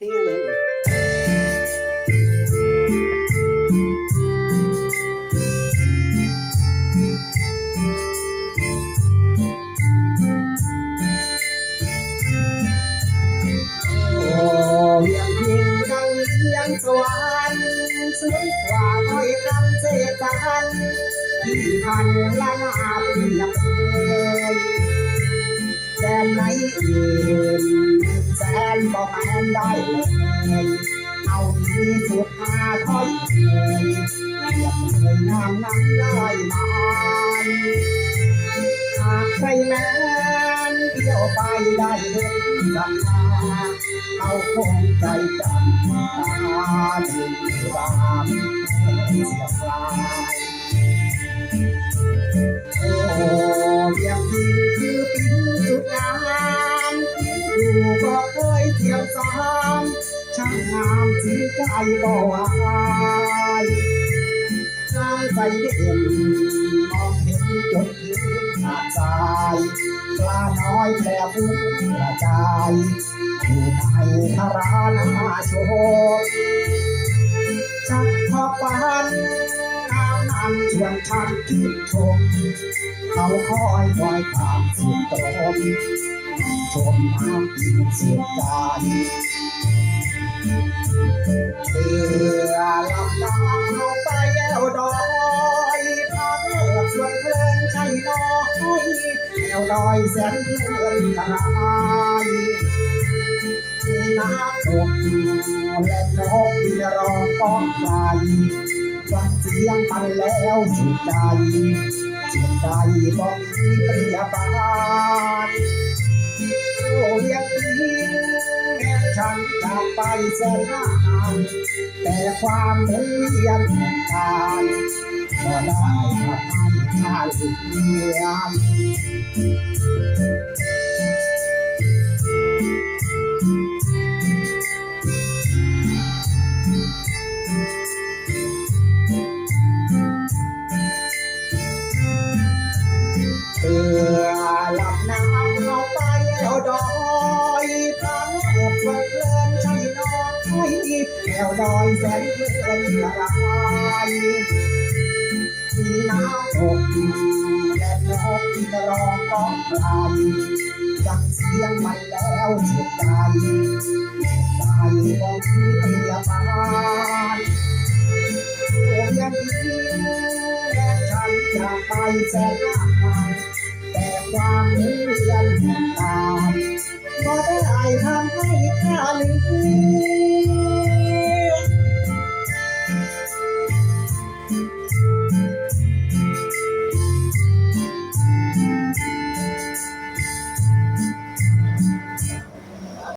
เพลงอะไรโอ้ยังพิงดังเลียงสวรรค์สวยกว่าถ้อยคำเจจันที่พันละนาเปรีย บอื่นแสนก็แมนได้เลยเอาดีสุดหาถ้อยเลยเปรียบเลยงามน้ำลายมันหากใครแม้นเที่ยวไปได้เห็นสักตาเอาคงใจจำตาดึงตามเสียปลายำช่างงามถึงใจก็วายน้ำใสเด่นมองเห็นจนถึงหาดทรายปลาน้อยแผ่ฟุ้กระจายอยู่ในทารานาโชกชักพอปันน้ำนำชวนฉันชื่นชม เขาคอยคอยความสุขตรมชมน้ำกินเสียใจ เรือลำน้ำเอาไปแอวดอยพาเลิกชวนเพลินใช่น้อยแอวดอยแสนเพลินขนายมีน้ำตกและนกบินรองก้องไกลฟังเสียงมันแล้วสุดใจเสียงใจบ่มีเปรียบปาากไปแสนนานแต่ความมุนเวียนการก็ได้ทำให้ข้าหลุดเลียนเรือลำน้ำเอาไปเอาดอยพาแอบเลย วดอยแสนเพลินละลายมีน้ำตกและนกที่ร้องก้องไกลจังเสียงมันแล้วสุดใจใจบอกที่เตียบานโอ้ยังดีแม้ฉันจากไปแสนนานแต่ความนเวียนแห่งการก็ได้ทำให้ข้าลืม